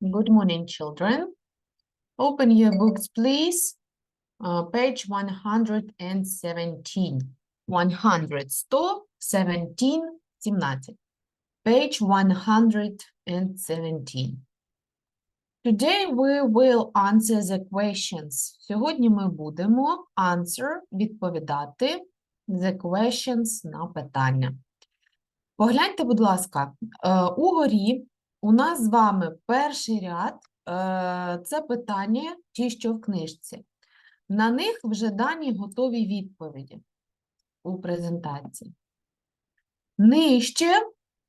Good morning, children. Open your books, please. Uh, page 117. 100, 117, 17. Page 117. Today we will answer the questions. Сьогодні ми будемо answer, відповідати the questions на питання. Погляньте, будь ласка, е, угорі у нас з вами перший ряд е, це питання, ті, що в книжці. На них вже дані готові відповіді у презентації. Нижче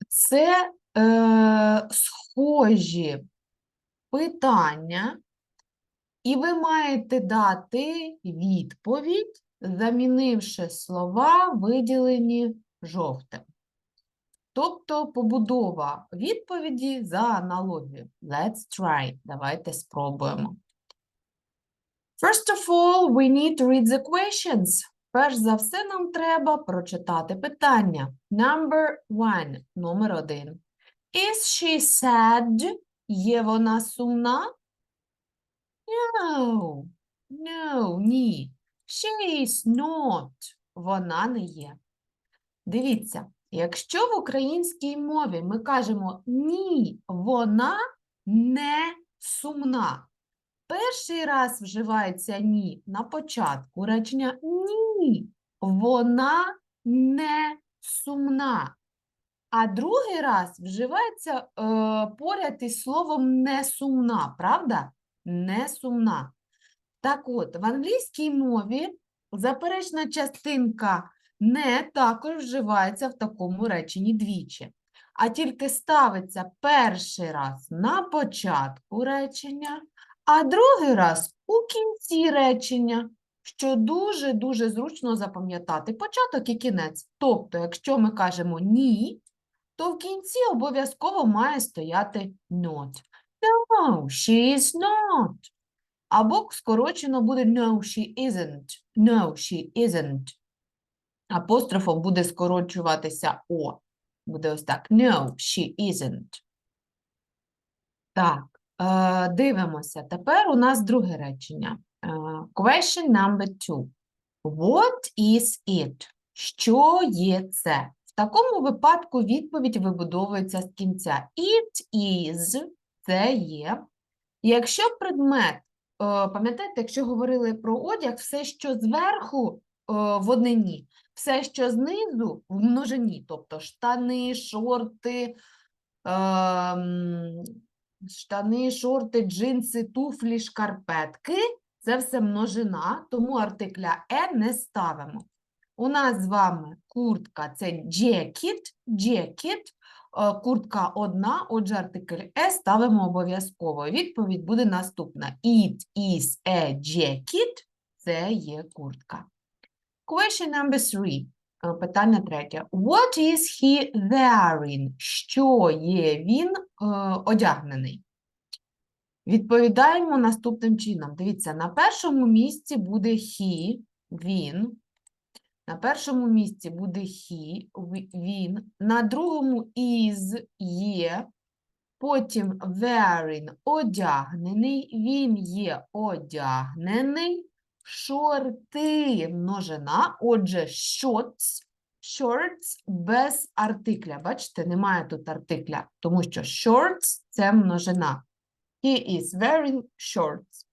це е, схожі питання, і ви маєте дати відповідь, замінивши слова, виділені жовтим. Тобто побудова відповіді за аналогією. Let's try. Давайте спробуємо. First of all, we need to read the questions. Перш за все, нам треба прочитати питання. Number one. Номер один. Is she sad? Є вона сумна? No. No, ні. She is not. Вона не є. Дивіться, якщо в українській мові ми кажемо ні, вона не сумна. Перший раз вживається ні на початку речення ні, вона не сумна. А другий раз вживається е, поряд із словом не сумна, правда? Не сумна. Так от, в англійській мові заперечна частинка не також вживається в такому реченні двічі, а тільки ставиться перший раз на початку речення, а другий раз у кінці речення, що дуже-дуже зручно запам'ятати початок і кінець. Тобто, якщо ми кажемо ні, то в кінці обов'язково має стояти not. No, she is not. Або скорочено буде no, she isn't. No, she isn't. Апострофом буде скорочуватися о. Буде ось так. No, she isn't. Так, е, дивимося. Тепер у нас друге речення. Е, question number two. What is it? Що є це? В такому випадку відповідь вибудовується з кінця. It is – це є. Якщо предмет, е, пам'ятаєте, якщо говорили про одяг, все, що зверху в однині, все, що знизу в множині, тобто штани, шорти, ем, штани, шорти, джинси, туфлі, шкарпетки це все множина, тому артикля е не ставимо. У нас з вами куртка це jacket, jacket, е, куртка одна, отже, артикль е ставимо обов'язково. Відповідь буде наступна. It is a jacket, це є куртка. Question number three. Е, Питання третє. What is he wearing? Що є він е, одягнений? Відповідаємо наступним чином. Дивіться, на першому місці буде he, він. На першому місці буде he, він. На другому is є. Потім wearing одягнений. Він є одягнений. Шорти множина. Отже, shorts. Shorts без артикля. Бачите, немає тут артикля, тому що shorts – це множина. He is wearing shorts.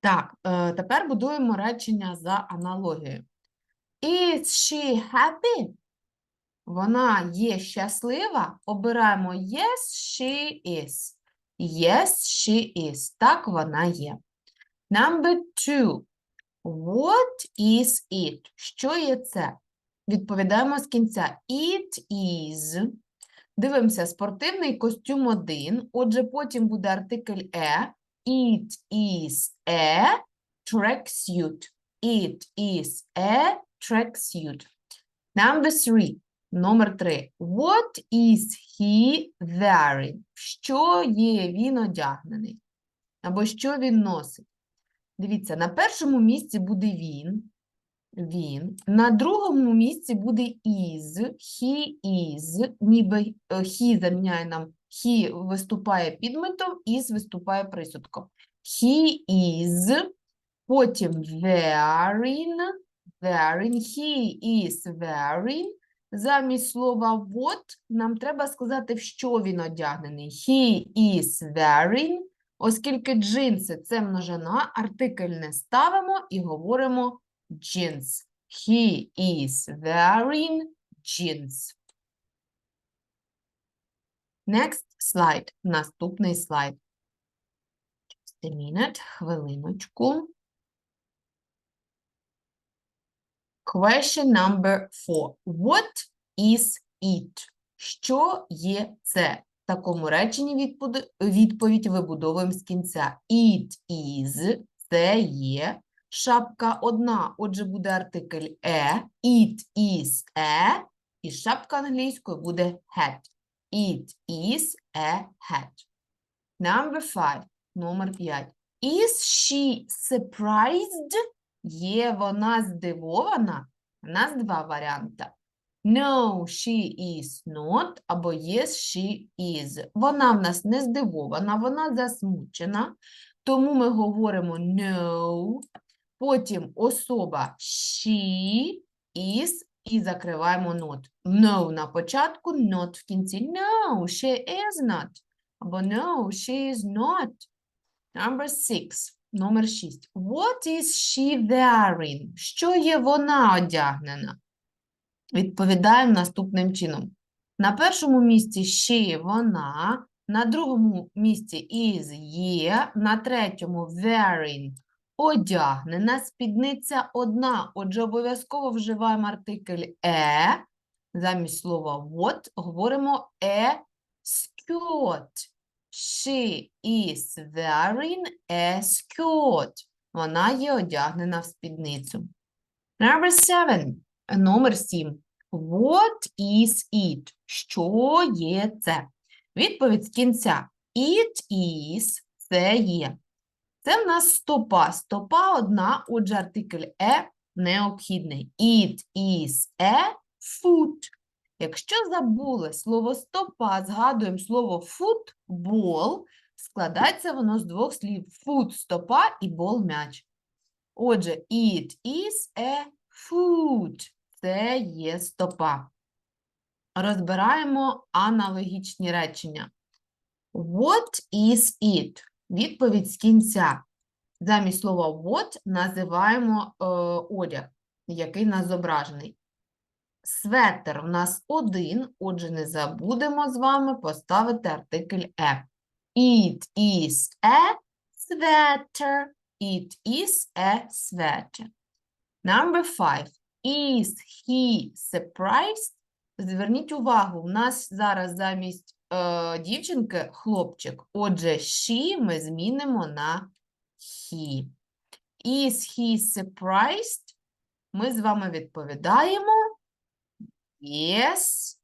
Так, е, тепер будуємо речення за аналогією. Is she happy? Вона є щаслива. Обираємо yes, she is. Yes, she is. Так, вона є. Number two. What is it? Що є це? Відповідаємо з кінця. It is. Дивимося, спортивний костюм один. Отже, потім буде артикль е. It is a tracksuit. It is a tracksuit. Number three. Номер три. What is he wearing? Що є він одягнений? Або що він носить? Дивіться, на першому місці буде він. Він. На другому місці буде is. He is. Ніби е, he заміняє нам He виступає підметом, is виступає присудком. He is, потім wearing, wearing, he is wearing. Замість слова what нам треба сказати, в що він одягнений. He is wearing. Оскільки джинси – це множина, артикль не ставимо і говоримо jeans. He is wearing jeans. Next slide. Наступний слайд. Just a minute, хвилиночку. Question number four. What is it? Що є це? Такому реченні відповідь вибудовуємо з кінця. It is – це є. Шапка одна, отже, буде артикль е. It is a. І шапка англійською буде hat. It is a hat. Number five. Номер 5. Is she surprised? Є вона здивована? У нас два варіанти. No, she is not, або yes, she is. Вона в нас не здивована, вона засмучена. Тому ми говоримо no. Потім особа she is і закриваємо not. No на початку, not в кінці. No, she is not. Або no, she is not. Number six. Номер шість. What is she wearing? Що є вона одягнена? Відповідаємо наступним чином. На першому місці she – вона, на другому місці is є, на третьому wearing – одягнена, спідниця одна, отже, обов'язково вживаємо артикль е, замість слова what говоримо a skirt. She is wearing a skirt. Вона є одягнена в спідницю. Number seven. Номер сім. What is it? Що є це? Відповідь з кінця. It is – це є. Це в нас стопа. Стопа одна, отже, артикль е необхідний. It is a foot. Якщо забули слово стопа, згадуємо слово футбол, складається воно з двох слів: фут стопа і бол м'яч. Отже, it is a foot. Це є стопа. Розбираємо аналогічні речення. What is it? Відповідь з кінця. Замість слова what називаємо е, одяг, який нас зображений. Светер у нас один, отже, не забудемо з вами поставити артикль е. It is a sweater. It is a sweater. Number five. Is he surprised? Зверніть увагу, у нас зараз замість е, дівчинки хлопчик. Отже, she ми змінимо на he. Is he surprised? Ми з вами відповідаємо Yes.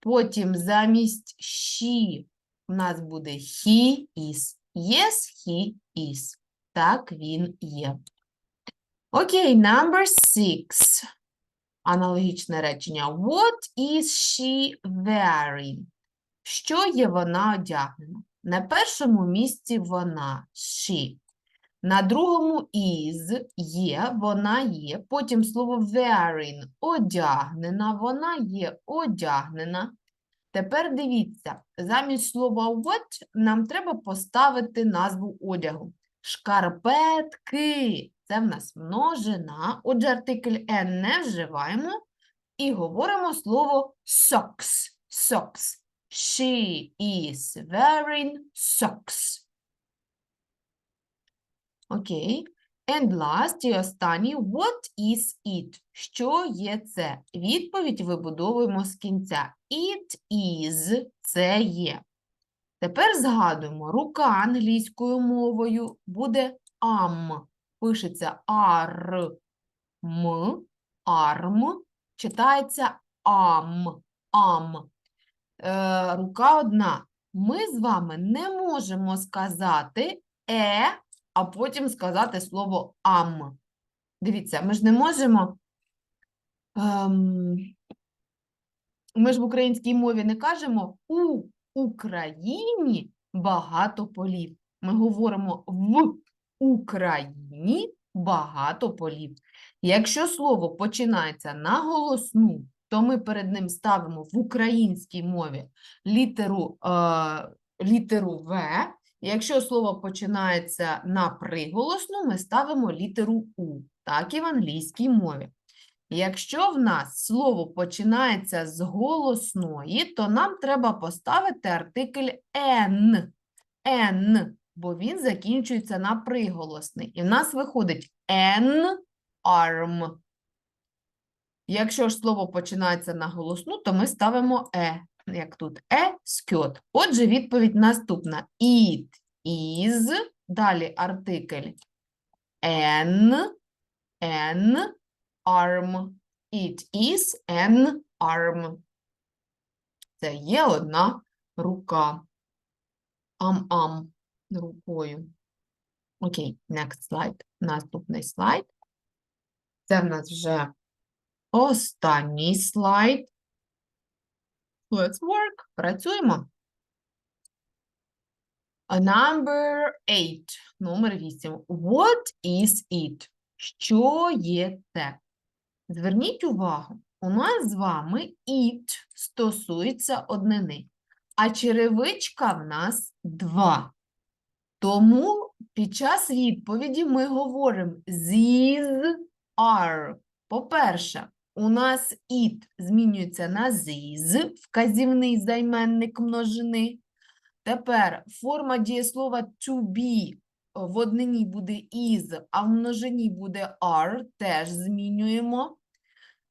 Потім замість she у нас буде he is. Yes, he is. Так він є. Окей, number six. Аналогічне речення. What is she wearing? Що є вона одягнена? На першому місці вона she. На другому is є, вона є. Потім слово wearing одягнена, вона є одягнена. Тепер дивіться, замість слова what нам треба поставити назву одягу. Шкарпетки. Це в нас множина. Отже, артикль N не вживаємо. І говоримо слово socks. Socks. She is wearing socks. Окей. And last, і останній, what is it? Що є це? Відповідь вибудовуємо з кінця. It is – це є. Тепер згадуємо, рука англійською мовою буде am. Пишеться ar, м, arm, читається am, am. Е, рука одна. Ми з вами не можемо сказати е, а потім сказати слово ам. Дивіться, ми ж не можемо. Ем, ми ж в українській мові не кажемо у Україні багато полів. Ми говоримо в Україні багато полів. Якщо слово починається на голосну, то ми перед ним ставимо в українській мові літеру, е, літеру В. Якщо слово починається на приголосну, ми ставимо літеру У, так і в англійській мові. Якщо в нас слово починається з голосної, то нам треба поставити артикль «н». «Н», бо він закінчується на приголосний. І в нас виходить «н arm». Якщо ж слово починається на голосну, то ми ставимо «е», як тут «е скьот». Отже, відповідь наступна. It is, далі артикль «n», «n», arm. It is an arm. Це є одна рука. Ам-ам рукою. Окей, next slide. Наступний слайд. Це в нас вже останній слайд. Let's work. Працюємо. A number 8. Номер 8. What is it? Що є це? Зверніть увагу, у нас з вами it стосується однини, а черевичка в нас два. Тому під час відповіді ми говоримо these are. По-перше, у нас it змінюється на these, вказівний займенник множини. Тепер форма дієслова to be в однині буде is, а в множині буде are, теж змінюємо.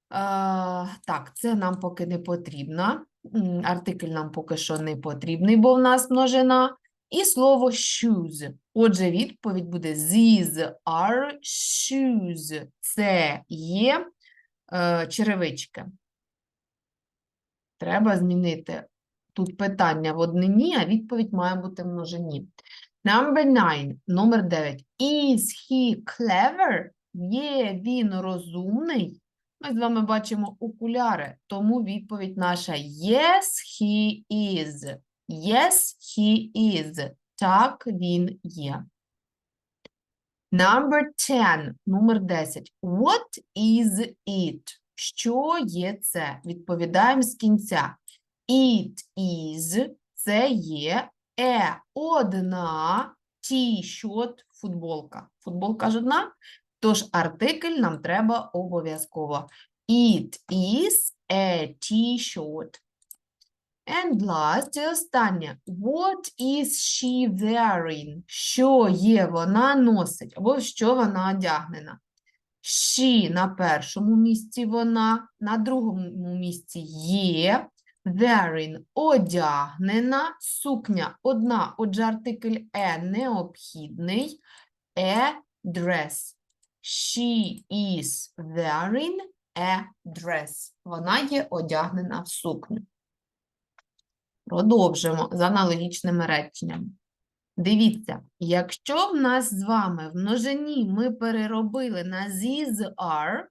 А, так, це нам поки не потрібно. Артикль нам поки що не потрібний, бо в нас множина. І слово shoes. Отже, відповідь буде These are shoes. Це є е, черевички. Треба змінити тут питання в однині, а відповідь має бути в множині. Number nine, номер 9. Is he clever? Є він розумний? Ми з вами бачимо окуляри, тому відповідь наша Yes, he is. Yes, he is. Так, він є. Number 10, номер 10. What is it? Що є це? Відповідаємо з кінця. It is – це є е одна ті-шот футболка. Футболка ж одна, тож артикль нам треба обов'язково. It is a t-shirt. And last, і останнє. What is she wearing? Що є вона носить, або що вона одягнена. She на першому місці вона, на другому місці є. Wearing – одягнена, сукня одна, отже артикль е необхідний. A dress. She is wearing a dress. Вона є одягнена в сукню. Продовжимо з аналогічними реченнями. Дивіться, якщо в нас з вами в множині ми переробили на these are,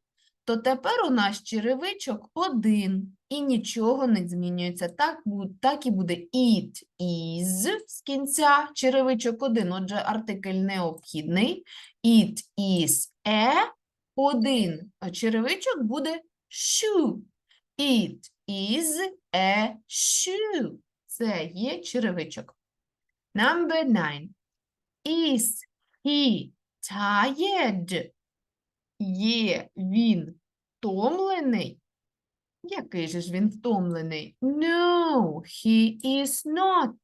то тепер у нас черевичок один і нічого не змінюється. Так, так і буде it is з кінця черевичок один, отже, артикль необхідний. It is a один, а черевичок буде shoe. It is a shoe. Це є черевичок. Number nine. Is he tired? Є він втомлений? Який же ж він втомлений? No, he is not.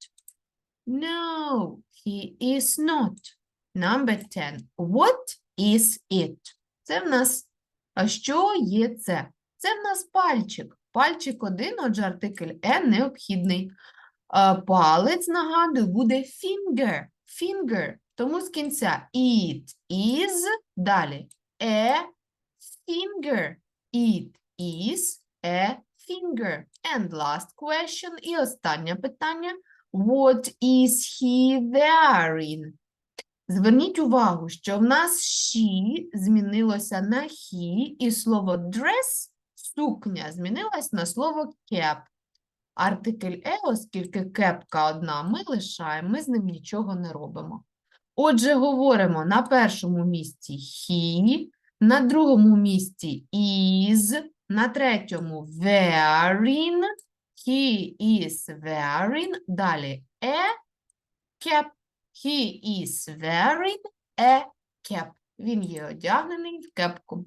No, he is not. Number 10. What is it? Це в нас, а що є це? Це в нас пальчик. Пальчик один, отже, артикль N необхідний. А, Палець, нагадую, буде finger. Finger. Тому з кінця it is, далі a finger. It is a finger. And last question. І останнє питання. What is he wearing? Зверніть увагу, що в нас she змінилося на he, і слово dress, сукня, змінилось на слово cap. Артикль е, оскільки кепка одна, ми лишаємо, ми з ним нічого не робимо. Отже, говоримо на першому місці he, на другому місці is, на третьому wearing, he is wearing, далі a cap, he is wearing a cap. Він є одягнений в кепку.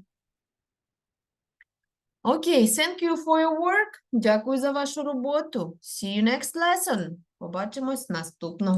Окей, thank you for your work. Дякую за вашу роботу. See you next lesson. Побачимось наступного.